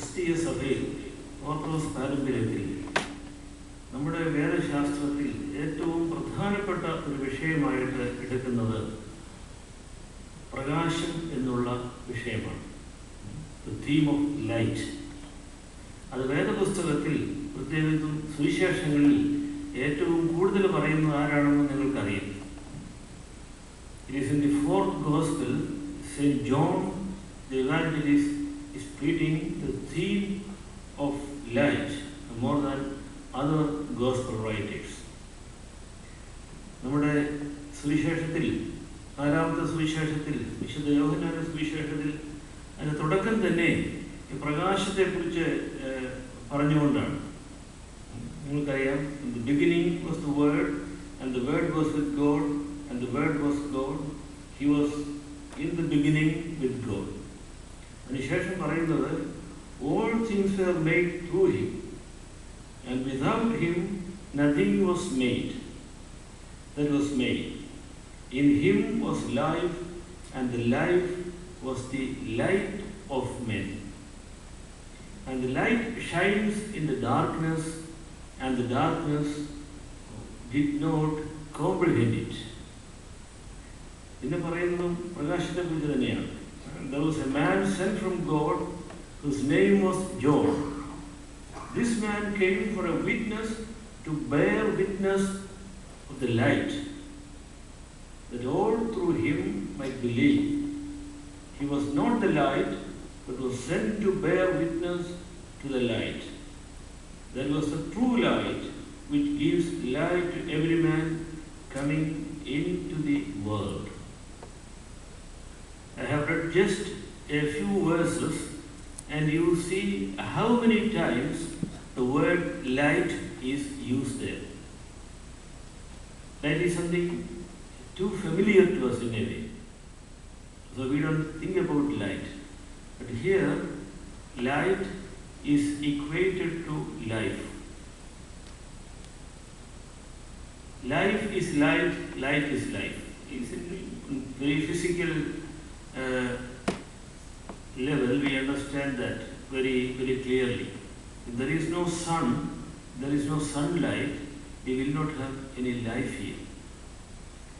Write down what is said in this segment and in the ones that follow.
ക്രിസ്തീയ സഭയിൽ ഓർത്തഡോക്സ് പാരമ്പര്യത്തിൽ നമ്മുടെ വേദശാസ്ത്രത്തിൽ ഏറ്റവും പ്രധാനപ്പെട്ട ഒരു വിഷയമായിട്ട് എടുക്കുന്നത് പ്രകാശം എന്നുള്ള വിഷയമാണ്. തീം ഓഫ് ലൈറ്റ് അത് വേദപുസ്തകത്തിൽ പ്രത്യേകിച്ചും സുവിശേഷങ്ങളിൽ ഏറ്റവും കൂടുതൽ പറയുന്നത് ആരാണെന്ന് നിങ്ങൾക്കറിയാം. It is in the fourth gospel saint John the evangelist is treating the theme of light more than other gospel writers. നമ്മുടെ സുവിശേഷത്തിൽ നാലാമത്തെ സുവിശേഷത്തിൽ വിശുദ്ധ യോഹനാന്റെ സുവിശേഷത്തിൽ അതിന്റെ തുടക്കം തന്നെ ഈ പ്രകാശത്തെക്കുറിച്ച് ഏഹ്, പറഞ്ഞുകൊണ്ടാണ് നിങ്ങൾക്കറിയാം the beginning was the word and the word was with God and the word was God he was in the beginning with God അതിനുശേഷം പറയുന്നത് all things are made through him and without him nothing was made that was made in him was life and the life was the light of men and the light shines in the darkness and the darkness did not comprehend it പിന്നെ പറയുന്നതും പ്രകാശത്തെ കുറിച്ച് തന്നെയാണ് there was a man sent from God whose name was John. This man came for a witness to bear witness of the light, that all through him might believe. He was not the light, but was sent to bear witness to the light. That was the true light which gives light to every man coming into the world. I have read just a few verses, and you see how many times the word light is used there. That is something too familiar to us in a way. So we don't think about light. But here, light is equated to life. Life is light, light is life. It's very physical Uh, level, we understand that very, very clearly. If there is no sun, there is no sunlight, we will not have any life here.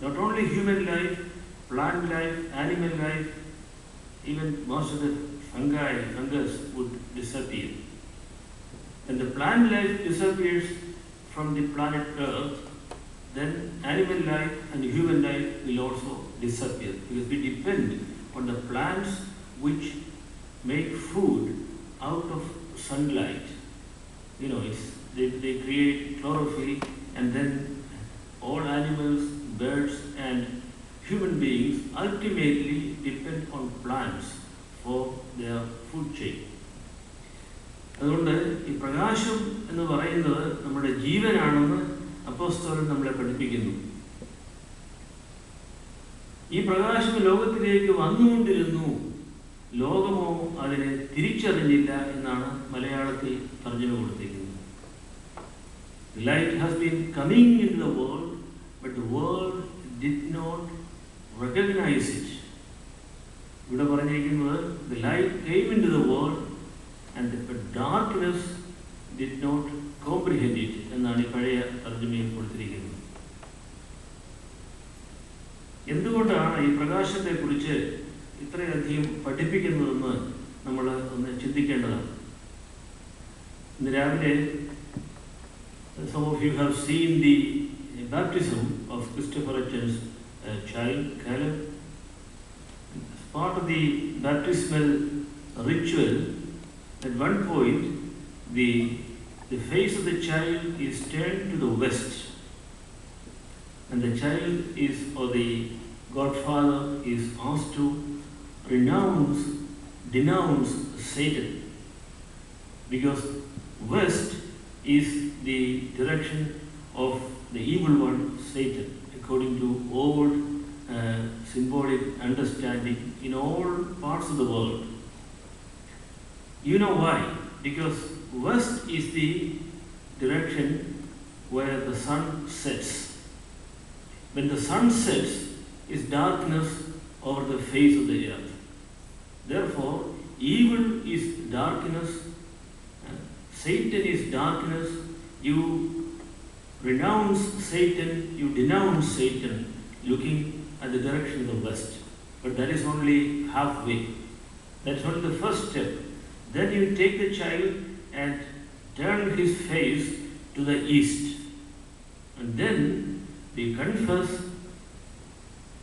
Not only human life, plant life, animal life, even most of the fungi, and fungus would disappear. When the plant life disappears from the planet Earth, then animal life and human life will also disappear because we depend on the plants which make food out of sunlight. You know, it's, they, they create chlorophyll and then all animals, birds and human beings ultimately depend on plants for their food chain. അതുകൊണ്ട് ഈ പ്രകാശം എന്ന് പറയുന്നത് നമ്മുടെ ജീവനാണെന്ന് അപ്പോസ്തലൻ നമ്മളെ പഠിപ്പിക്കുന്നു ഈ പ്രകാശം ലോകത്തിലേക്ക് വന്നുകൊണ്ടിരുന്നു. ലോകമോ അതിനെ തിരിച്ചറിഞ്ഞില്ല എന്നാണ് മലയാളത്തിൽ തർജമ കൊടുത്തിരിക്കുന്നത്. Light has been coming in the world but world did not recognise it ഇവിടെ പറഞ്ഞിരിക്കുന്നത് the light came into the world and darkness did not comprehend it എന്നാണ് ഈ പഴയ തർജമയിൽ കൊടുത്തിരിക്കുന്നത്. പ്രകാശത്തെക്കുറിച്ച് ഇത്രയധികം പഠിപ്പിക്കുന്നതെന്ന് നമ്മൾ ഒന്ന് ചിന്തിക്കേണ്ടതാണ് ഇന്ന് രാവിലെ some of you have seen the baptism of Christopher Hitchens' uh, child, Caleb. As part of the baptismal ritual, at one point, the, the face of the child is turned to the west. And the child is, or the godfather is asked to renounce, denounce Satan. Because west is the direction of the evil one, Satan, according to old uh, symbolic understanding in all parts of the world. You know why? Because west is the direction where the sun sets. When the sun sets, is darkness over the face of the earth. Therefore, evil is darkness, Satan is darkness. You renounce Satan, you denounce Satan, looking at the direction of the west. But that is only halfway. That's only the first step. Then you take the child and turn his face to the east. And then we confess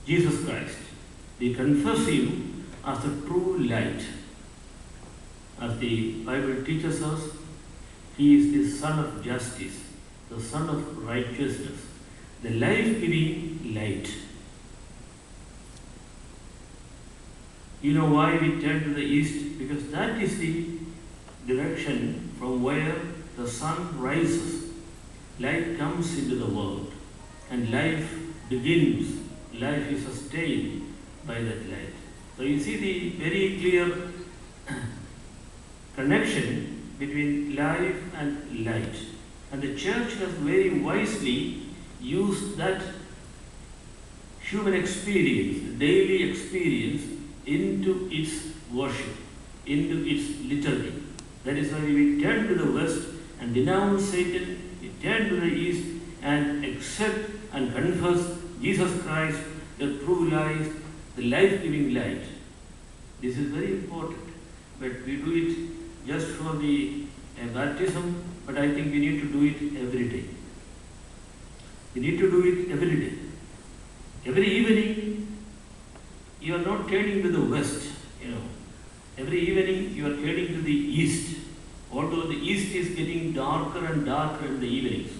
Jesus Christ. We confess him as the true light. As the Bible teaches us, he is the Son of justice, the Son of righteousness, the life giving light. You know why we turn to the east? Because that is the direction from where the sun rises. Light comes into the world and life begins. Life is sustained by that light. So you see the very clear connection between life and light. And the church has very wisely used that human experience, daily experience, into its worship, into its liturgy. That is why we turn to the west and denounce Satan, we turn to the east and accept and confess Jesus Christ, the true light, the life giving light. This is very important. But we do it just for the uh, baptism, but I think we need to do it every day. We need to do it every day. Every evening, you are not turning to the west, you know. Every evening, you are turning to the east. Although the east is getting darker and darker in the evenings.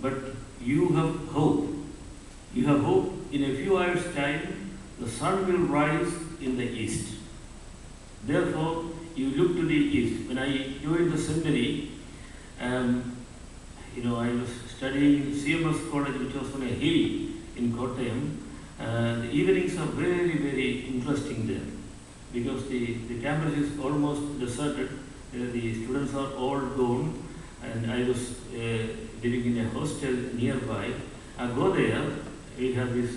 But you have hope. You have hope in a few hours' time, the sun will rise in the east. Therefore, you look to the east. When I joined the seminary, um, you know, I was studying CMS College, which was on a hill in Kottayam. Uh, the evenings are very, very interesting there because the, the campus is almost deserted. Uh, the students are all gone, and I was uh, living in a hostel nearby. I go there, we have this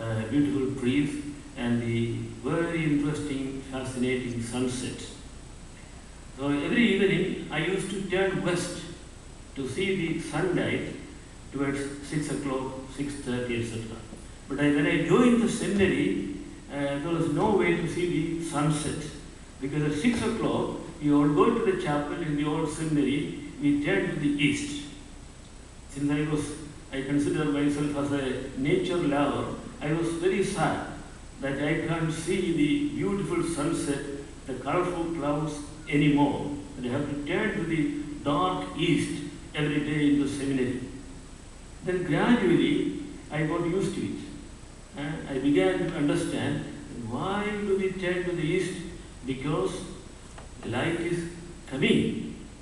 uh, beautiful trees and the very interesting, fascinating sunset. So every evening I used to turn west to see the sunlight towards 6 o'clock, 6.30, etc. But I, when I joined the seminary, uh, there was no way to see the sunset. Because at 6 o'clock, you all go to the chapel in the old seminary, we turn to the east. Since I was, I consider myself as a nature lover, I was very sad that I can't see the beautiful sunset, the colorful clouds anymore. And I have to turn to the dark east every day in the seminary. Then gradually I got used to it. And I began to understand why do we turn to the east? Because light is coming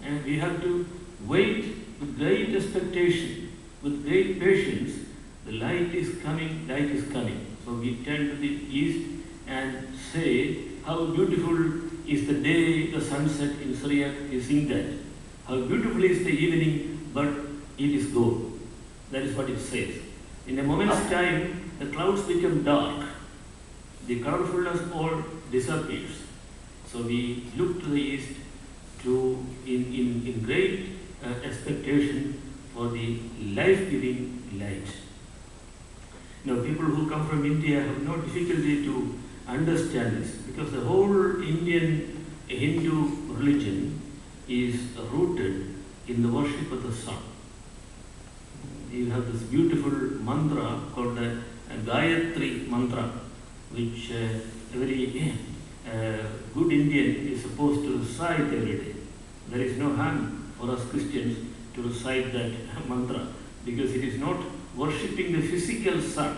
and we have to wait with great expectation, with great patience. The light is coming, light is coming. So we turn to the east and say, How beautiful is the day, the sunset in Syriac, we sing that. How beautiful is the evening, but it is gone. That is what it says. In a moment's time, the clouds become dark. The colorfulness all disappears. So we look to the east to in, in, in great uh, expectation for the life-giving light. Now, people who come from India have no difficulty to understand this because the whole Indian Hindu religion is rooted in the worship of the sun. You have this beautiful mantra called the Gayatri mantra, which uh, every good Indian is supposed to recite every day. There is no harm for us Christians to recite that mantra because it is not worshipping the physical sun.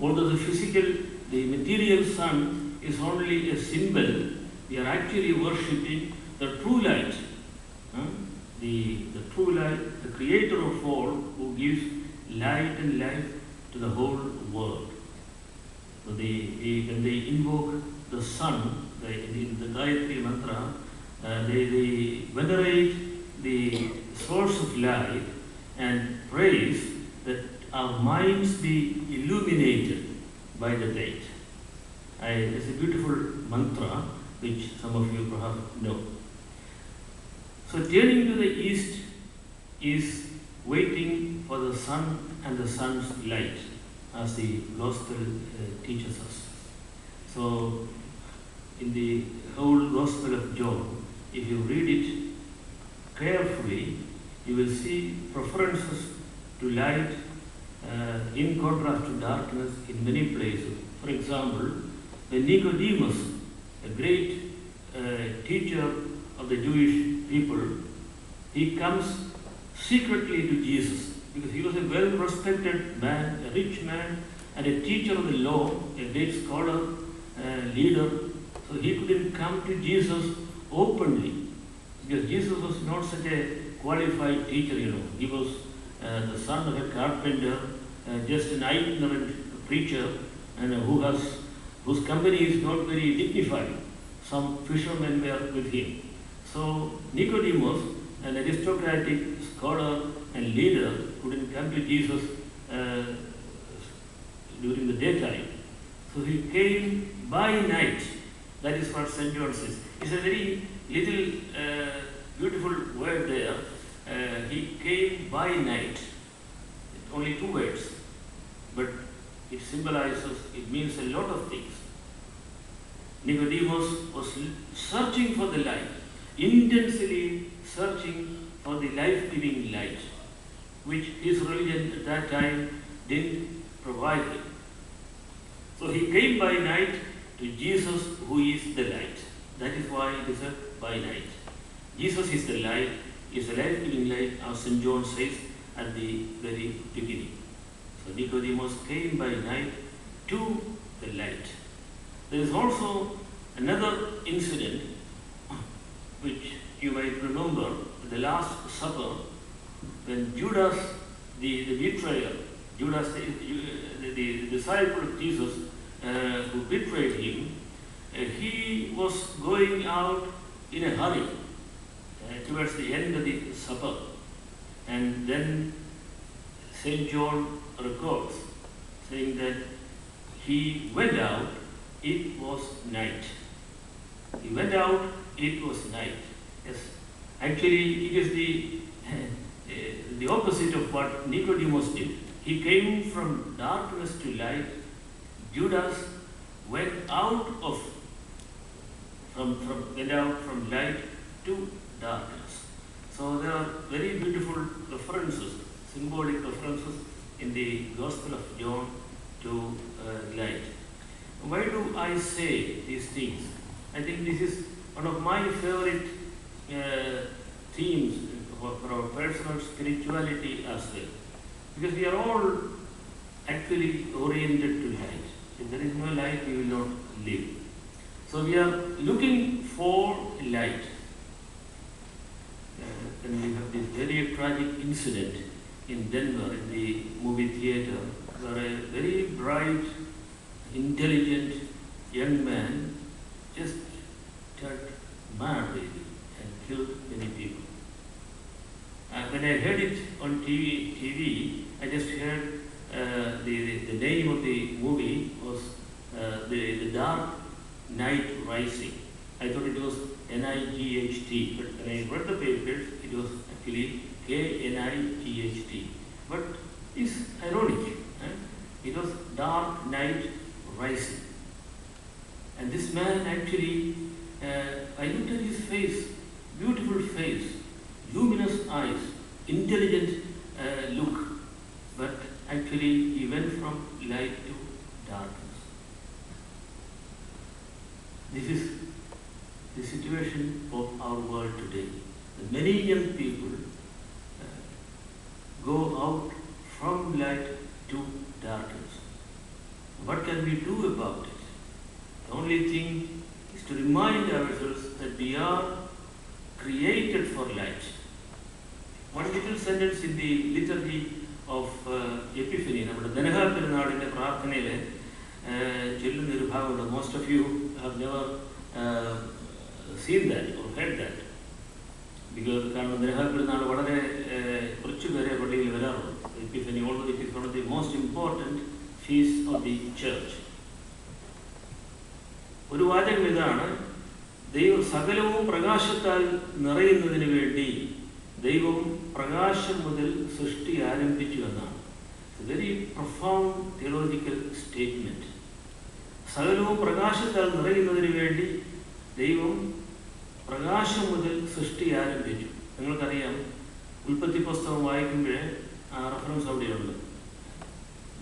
Although the physical, the material sun is only a symbol, we are actually worshipping the true light. Uh, the, the true light, the creator of all, who gives light and life to the whole world. So they, they, when they invoke the sun, the, in the Gayatri mantra, uh, they, they venerate the source of light and praise that our minds be illuminated by the light. I, it's a beautiful mantra which some of you perhaps know. So turning to the east is waiting for the sun and the sun's light, as the gospel uh, teaches us. So, in the whole Gospel of John, if you read it carefully, you will see preferences to light uh, in contrast to darkness in many places. For example, when Nicodemus, a great uh, teacher of the Jewish people, he comes secretly to Jesus because he was a well respected man, a rich man, and a teacher of the law, a great scholar, leader. So he couldn't come to Jesus openly because Jesus was not such a qualified teacher, you know. He was uh, the son of a carpenter, uh, just an ignorant preacher, and who has whose company is not very dignified. Some fishermen were with him. So Nicodemus, an aristocratic scholar and leader, couldn't come to Jesus uh, during the daytime. So he came by night. That is what St. John says. It's a very little uh, beautiful word there. Uh, he came by night. Only two words. But it symbolizes, it means a lot of things. Nicodemus was searching for the light, intensely searching for the life giving light, which his religion at that time didn't provide him. So he came by night to Jesus, who is the light. That is why it is a by night. Jesus is the light, is the life giving light, as St. John says at the very beginning. So Nicodemus came by night to the light. There is also another incident which you might remember the Last Supper when Judas, the, the betrayer, Judas, the, the, the disciple of Jesus who betrayed him, he was going out in a hurry uh, towards the end of the supper. And then St. John records saying that he went out, it was night. He went out, it was night. Yes. Actually, it is the, uh, the opposite of what Nicodemus did. He came from darkness to light. Judas went out of from, from went out from light to darkness. So there are very beautiful references, symbolic references in the Gospel of John to uh, light. Why do I say these things? I think this is one of my favorite uh, themes for, for our personal spirituality as well. Because we are all actually oriented to light. If there is no light, we will not live. So we are looking for light. Uh, then we have this very tragic incident in Denver in the movie theater where a very bright, intelligent young man just turned mad really and killed many people. Uh, when I heard it on TV, TV I just heard the, the, the name of the movie was uh, the, the Dark Night Rising. I thought it was N-I-G-H-T, but when I read the papers, it was actually K-N-I-G-H-T. But it's ironic. eh? It was Dark Night Rising. And this man actually, uh, I looked at his face, beautiful face, luminous eyes, intelligent is created for light. one little sentence in the liturgy of uh, Epiphany, നമ്മുടെ ധനഹാ പെരുന്നാളിന്റെ പ്രാർത്ഥനയിൽ ചൊല്ലുന്ന ഒരു ഭാഗമുണ്ട്. Most of you have never seen that or heard that because കാരണം ധനഹാ പെരുന്നാൾ വളരെ കുറച്ച് പേരെ പള്ളിയിൽ വരാറുണ്ട്. Epiphany already it is one of the most important feasts of the church ഒരു വാചകം ഇതാണ് ദൈവം സകലവും പ്രകാശത്താൽ നിറയുന്നതിന് വേണ്ടി ദൈവം പ്രകാശം മുതൽ സൃഷ്ടി ആരംഭിച്ചു എന്നാണ്. വെരി പ്രൊഫൗണ്ട് തിയോളജിക്കൽ സ്റ്റേറ്റ്മെന്റ് സകലവും പ്രകാശത്താൽ നിറയുന്നതിന് വേണ്ടി ദൈവം പ്രകാശം മുതൽ സൃഷ്ടി ആരംഭിച്ചു. നിങ്ങൾക്കറിയാം ഉൽപ്പത്തി പുസ്തകം വായിക്കുമ്പോഴേ ആ റെഫറൻസ് അവിടെയുണ്ട്.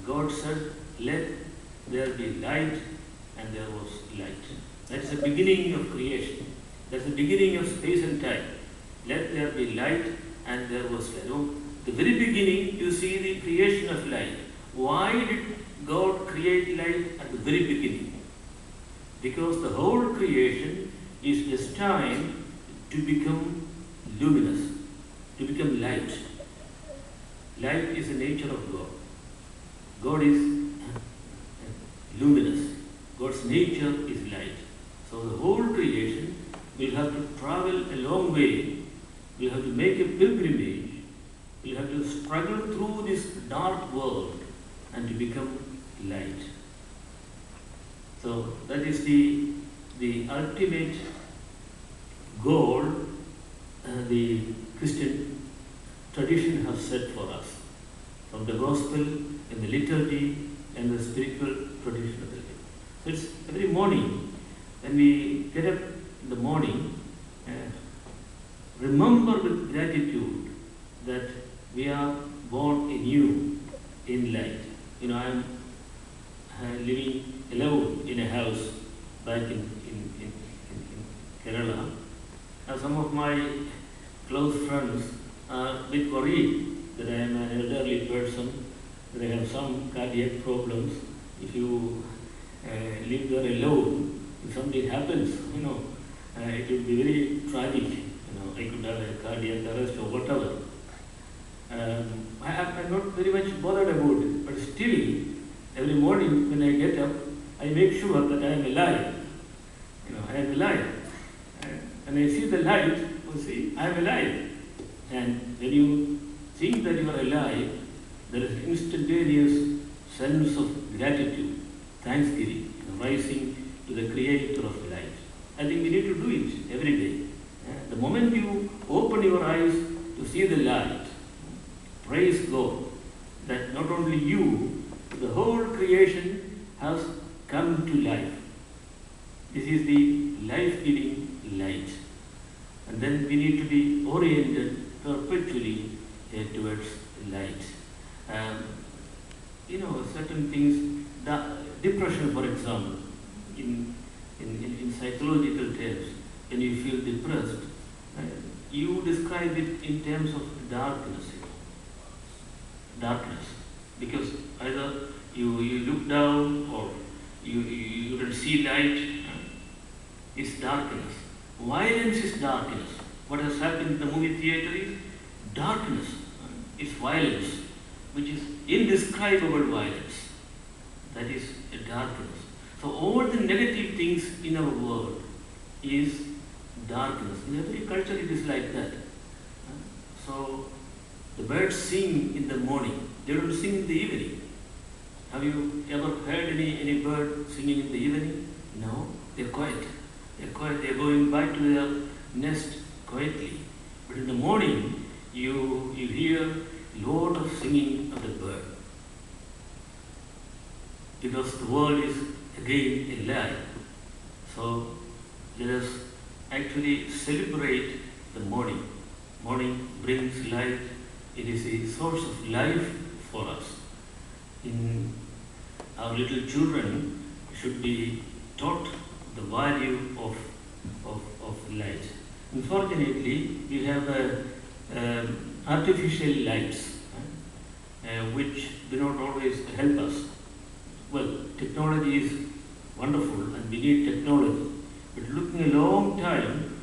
God said let there be light and there was was light. That's the beginning of creation. That's the beginning of space and time. Let there be light, and there was light. Oh, the very beginning, you see the creation of light. Why did God create light at the very beginning? Because the whole creation is destined to become luminous, to become light. Light is the nature of God. God is luminous. God's nature is light. So the whole creation will have to travel a long way, will have to make a pilgrimage, will have to struggle through this dark world and to become light. So that is the, the ultimate goal uh, the Christian tradition has set for us. From the gospel and the liturgy and the spiritual tradition of the day. So it's every morning when we get up in the morning, uh, remember with gratitude that we are born anew in light. You know, I'm uh, living alone in a house back in, in, in, in, in Kerala. Now, some of my close friends are a bit worried that I am an elderly person, that I have some cardiac problems. If you uh, live there alone, if something happens, you know, uh, it will be very tragic. You know, I could have a cardiac arrest or whatever. Um, I am not very much bothered about it, but still, every morning when I get up, I make sure that I am alive. You know, I am alive. And, I see the light, you see, I am alive. And when you think that you are alive, there is instantaneous sense of gratitude, thanksgiving, you know, rising to the creator of life. I think we need to do it every day. Uh, the moment you open your eyes to see the light, praise God that not only you, the whole creation has come to life. This is the life giving light. And then we need to be oriented perpetually uh, towards light. Um, you know, certain things, the depression, for example, in, in, in, psychological terms, when you feel depressed, you describe it in terms of darkness. Darkness. Because either you, you look down or you, you, you don't see light, it's darkness. Violence is darkness. What has happened in the movie theater is darkness. It's violence, which is indescribable violence. That is a darkness. So all the negative things in our world is darkness. In every culture it is like that. So the birds sing in the morning. They don't sing in the evening. Have you ever heard any, any bird singing in the evening? No, they're quiet. They're quiet. They're going back to their nest quietly. But in the morning, you, you hear lot of singing of the bird. Because the world is again alive. So let us actually celebrate the morning. Morning brings light. It is a source of life for us. In our little children should be taught the value of, of, of light. Unfortunately, we have uh, um, artificial lights uh, which do not always help us. Well, technology is wonderful and we need technology. But looking a long time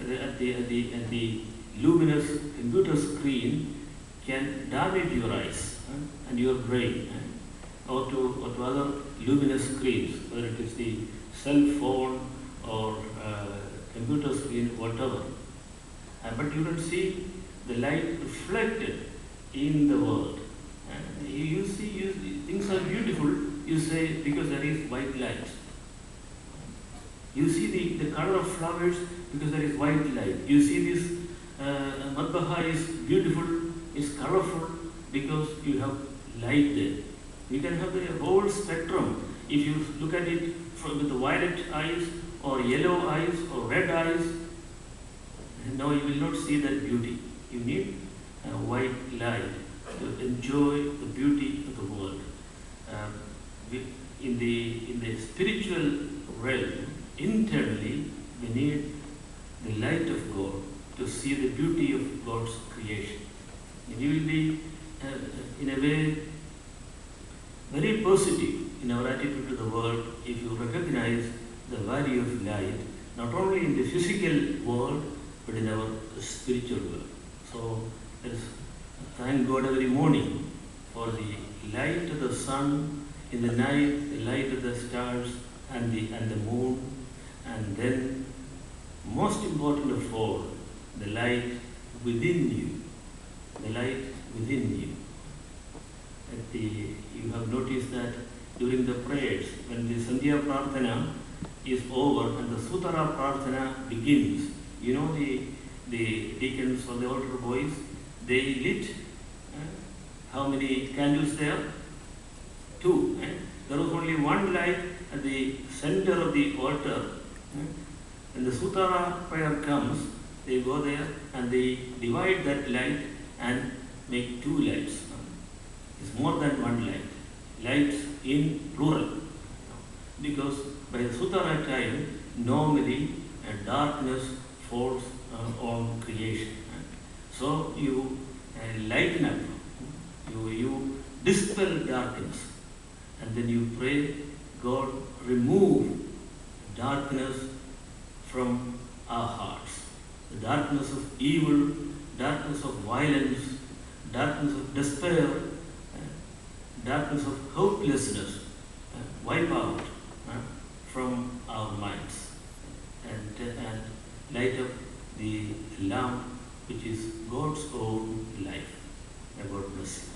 uh, at the, at the, at the luminous computer screen can damage your eyes uh, and your brain, uh, or, to, or to other luminous screens, whether it is the cell phone or uh, computer screen, whatever. Uh, but you don't see the light reflected in the world. You see, you, things are beautiful, you say, because there is white light. You see the, the color of flowers because there is white light. You see this uh, madbaha is beautiful, is colorful because you have light there. You can have the whole spectrum. If you look at it from, with the violet eyes or yellow eyes or red eyes, no, you will not see that beauty. You need a white light to enjoy the beauty of the world. Um, we- in the in the spiritual realm, internally, we need the light of God to see the beauty of God's creation. And you will be, uh, in a way, very positive in our attitude to the world if you recognize the value of light, not only in the physical world, but in our spiritual world. So, let us thank God every morning for the light of the sun, in the night, the light of the stars and the, and the moon, and then, most important of all, the light within you, the light within you. At the, you have noticed that during the prayers, when the Sandhya Prarthana is over and the Sutara Prarthana begins, you know the, the deacons or the altar boys, they lit uh, how many candles there? Two. eh? There was only one light at the center of the altar. eh? When the Sutara prayer comes, they go there and they divide that light and make two lights. It's more than one light. Lights in plural. Because by the Sutara time, normally uh, darkness falls uh, on creation. So you lighten up, you, you dispel darkness, and then you pray, God, remove darkness from our hearts. The darkness of evil, darkness of violence, darkness of despair, darkness of hopelessness uh, wipe out uh, from our minds and, and light up the lamp which is God's own life about blessing.